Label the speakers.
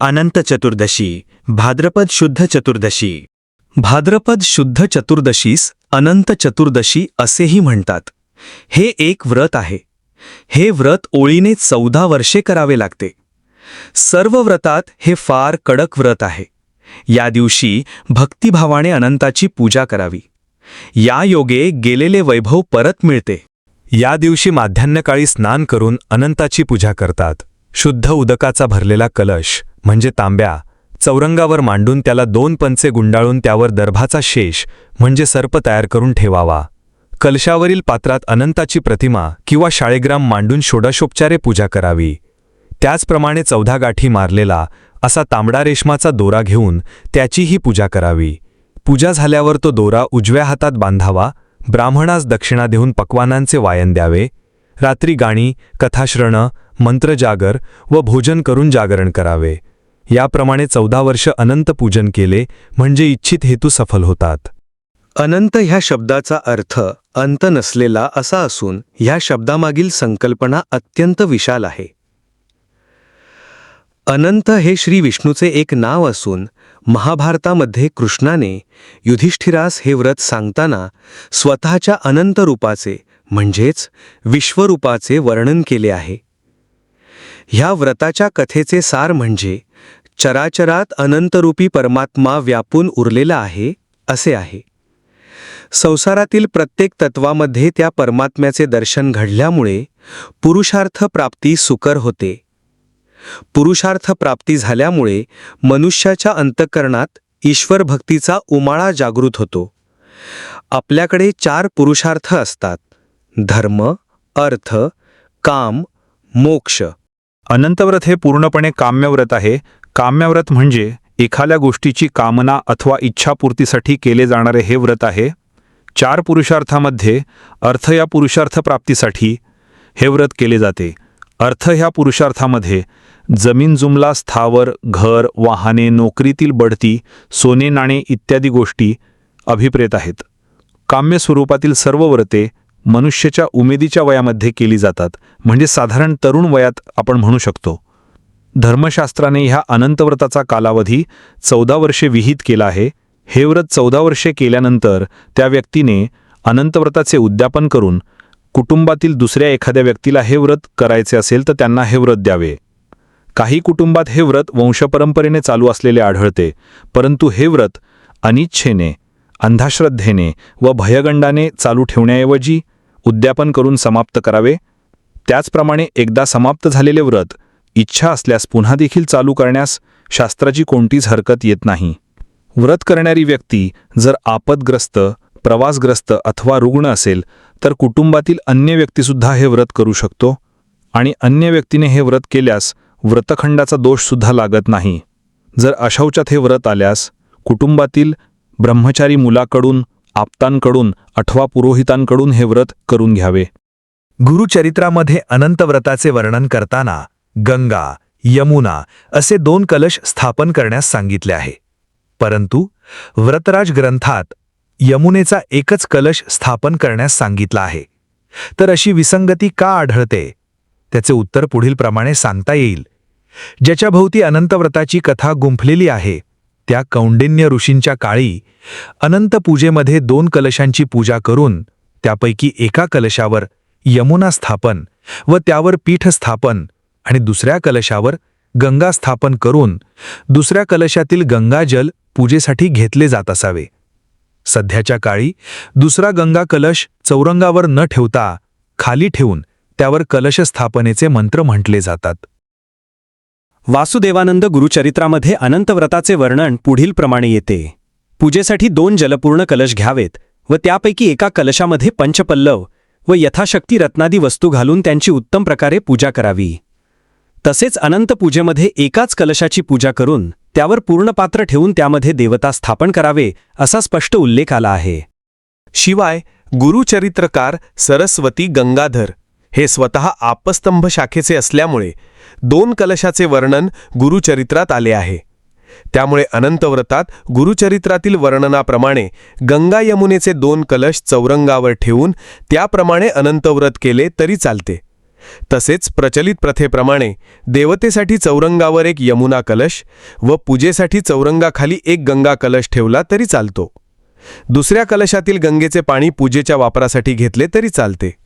Speaker 1: अनंत चतुर्दशी भाद्रपद शुद्ध चतुर्दशी.
Speaker 2: भाद्रपद शुद्ध चतुर्दशीस अनंत चतुर्दशी असेही म्हणतात. हे एक व्रत आहे. हे व्रत ओळीने चौदा वर्षे करावे लागते. सर्व व्रतात हे फार कडक व्रत आहे. या दिवशी भक्तिभावाने अनंताची पूजा करावी. या योगे गेलेले वैभव परत मिळते. या दिवशी माध्यान्हकाळी स्नान करून अनंताची पूजा करतात. शुद्ध उदकाचा भरलेला कलश म्हणजे तांब्या चौरंगावर मांडून त्याला दोन पंचे गुंडाळून त्यावर दर्भाचा शेष म्हणजे सर्प तयार करून ठेवावा. कलशावरील पात्रात अनंताची प्रतिमा किंवा शाळेग्राम मांडून षोडशोपचारे पूजा करावी. त्याचप्रमाणे चौदा गाठी मारलेला असा तांबडा रेशमाचा दोरा घेऊन त्याचीही पूजा करावी. पूजा झाल्यावर तो दोरा उजव्या हातात बांधावा ब्राह्मणास दक्षिणा देऊन पक्वानांचे वायन द्यावे. रात्री गाणी कथाश्रणं मंत्रजागर व भोजन करून जागरण करावे. याप्रमाणे चौदा वर्ष अनंत पूजन केले म्हणजे इच्छित हेतू सफल होतात. अनंत ह्या शब्दाचा अर्थ अंत नसलेला असा असून ह्या शब्दामागील संकल्पना अत्यंत विशाल आहे. अनंत हे श्री विष्णूचे एक नाव असून महाभारतामध्ये कृष्णाने युधिष्ठिरास हे व्रत सांगताना स्वतःच्या अनंत रूपाचे म्हणजेच विश्वरूपाचे वर्णन केले आहे. ह्या व्रताच्या कथेचे सार म्हणजे चराचरात अनंतरूपी परमात्मा व्यापून उरलेला आहे असे आहे. संसारातील प्रत्येक तत्वामध्ये त्या परमात्म्याचे दर्शन घडल्यामुळे पुरुषार्थ प्राप्ती सुकर होते. पुरुषार्थ प्राप्ती झाल्यामुळे मनुष्याच्या अंतःकरणात ईश्वर भक्तीचा उमाळा जागृत होतो. आपल्याकडे चार पुरुषार्थ असतात धर्म अर्थ काम मोक्ष. अनंतव्रत हे पूर्णपणे काम्यव्रत आहे काम्यव्रत म्हणजे एखाद्या गोष्टीची कामना अथवा इच्छापूर्तीसाठी केले जाणारे हे व्रत आहे. चार पुरुषार्थामध्ये अर्थ या पुरुषार्थ प्राप्तीसाठी हे व्रत केले जाते. अर्थ ह्या पुरुषार्थामध्ये जमीन जुमला स्थावर घर वाहने नोकरीतील बढती सोने नाणे इत्यादी गोष्टी अभिप्रेत आहेत. काम्य स्वरूपातील सर्व व्रते मनुष्याच्या उमेदीच्या वयामध्ये केली जातात. म्हणजे साधारण तरुण वयात आपण म्हणू शकतो. धर्मशास्त्राने ह्या अनंतव्रताचा कालावधी चौदा वर्षे विहित केला आहे. हे व्रत चौदा वर्षे केल्यानंतर त्या व्यक्तीने अनंतव्रताचे उद्यापन करून कुटुंबातील दुसऱ्या एखाद्या व्यक्तीला हे व्रत करायचे असेल तर त्यांना हे व्रत द्यावे. काही कुटुंबात हे व्रत वंशपरंपरेने चालू असलेले आढळते परंतु हे व्रत अनिच्छेने अंधाश्रद्धेने व भयगंडाने चालू ठेवण्याऐवजी उद्यापन करून समाप्त करावे. त्याचप्रमाणे एकदा समाप्त झालेले व्रत इच्छा असल्यास पुन्हा देखील चालू करण्यास शास्त्राची कोणतीच हरकत येत नाही. व्रत करणारी व्यक्ती जर आपदग्रस्त प्रवासग्रस्त अथवा रुग्ण असेल तर कुटुंबातील अन्य व्यक्तीसुद्धा हे व्रत करू शकतो आणि अन्य व्यक्तीने हे व्रत केल्यास व्रतखंडाचा दोषसुद्धा लागत नाही. जर अशौचात हे व्रत आल्यास कुटुंबातील ब्रह्मचारी मुलाकडून आप्तांकडून अथवा पुरोहितांकडून हे व्रत करून घ्यावे. गुरुचरित्रामध्ये अनंतव्रताचे वर्णन करताना गंगा यमुना असे दोन कलश स्थापन करण्यास सांगितले आहे. परंतु व्रतराज ग्रंथात यमुनेचा एकच कलश स्थापन करण्यास सांगितला आहे. तर अशी विसंगती का आढळते? त्याचे उत्तर पुढीलप्रमाणे सांगता येईल. ज्याच्या भोवती अनंतव्रताची कथा गुंफलेली आहे त्या कौंडिन्य ऋषींच्या काळी अनंत पूजेमध्ये दोन कलशांची पूजा करून त्यापैकी एका कलशावर यमुना स्थापन व त्यावर पीठ स्थापन आणि दुसऱ्या कलशावर गंगा स्थापन करून दुसऱ्या कलशातील गंगाजल पूजेसाठी घेतले जात असावे. सध्याच्या काळी दुसरा गंगा कलश चौरंगावर न ठेवता खाली ठेवून त्यावर कलश स्थापनेचे मंत्र म्हटले जातात.
Speaker 1: वासुदेवानंद गुरुचरित्रामध्ये अनंतव्रताचे वर्णन पुढीलप्रमाणे येते. पूजेसाठी दोन जलपूर्ण कलश घ्यावेत व त्यापैकी एका कलशामध्ये पंचपल्लव व यथाशक्ती रत्नादी वस्तू घालून त्यांची उत्तम प्रकारे पूजा करावी. तसेच अनंत पूजेमध्ये एकाच कलशाची पूजा करून त्यावर पूर्ण पात्र ठेवून त्यामध्ये देवता स्थापन करावे असा स्पष्ट उल्लेख आला आहे.
Speaker 3: शिवाय गुरुचरित्रकार सरस्वती गंगाधर हे स्वतः आपस्तंभ शाखेचे असल्यामुळे दोन कलशाचे वर्णन गुरुचरित्रात आले आहे. त्यामुळे अनंतव्रतात गुरुचरित्रातील वर्णनाप्रमाणे गंगा यमुनेचे दोन कलश चौरंगावर ठेवून त्याप्रमाणे अनंतव्रत केले तरी चालते. तसेच प्रचलित प्रथेप्रमाणे देवतेसाठी चौरंगावर एक यमुना कलश व पूजेसाठी चौरंगाखाली एक गंगा कलश ठेवला तरी चालतो. दुसऱ्या कलशातील गंगेचे पाणी पूजेच्या वापरासाठी घेतले तरी चालते.